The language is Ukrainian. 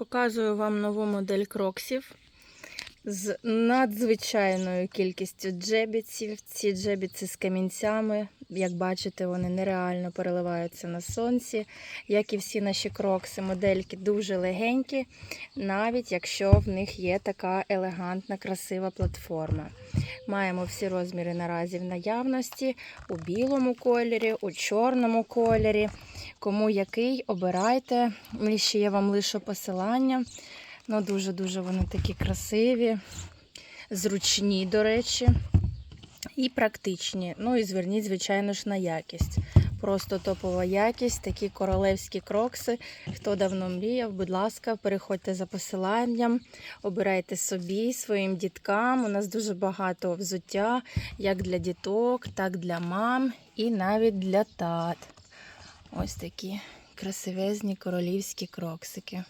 Показую вам нову модель кроксів з надзвичайною кількістю джебіців. Ці джебіці з камінцями, як бачите, вони нереально переливаються на сонці. Як і всі наші крокси, модельки дуже легенькі, навіть якщо в них є така елегантна, красива платформа. Маємо всі розміри наразі в наявності у білому кольорі, у чорному кольорі. Кому який, обирайте. Ще я вам лишу посилання. Ну, дуже-дуже вони такі красиві, зручні, до речі, і практичні. Ну і зверніть, звичайно ж, на якість. Просто топова якість, такі королевські крокси. Хто давно мріяв, будь ласка, переходьте за посиланням, обирайте собі, своїм діткам. У нас дуже багато взуття, як для діток, так для мам і навіть для тат. Ось такі красивезні королівські кроксики.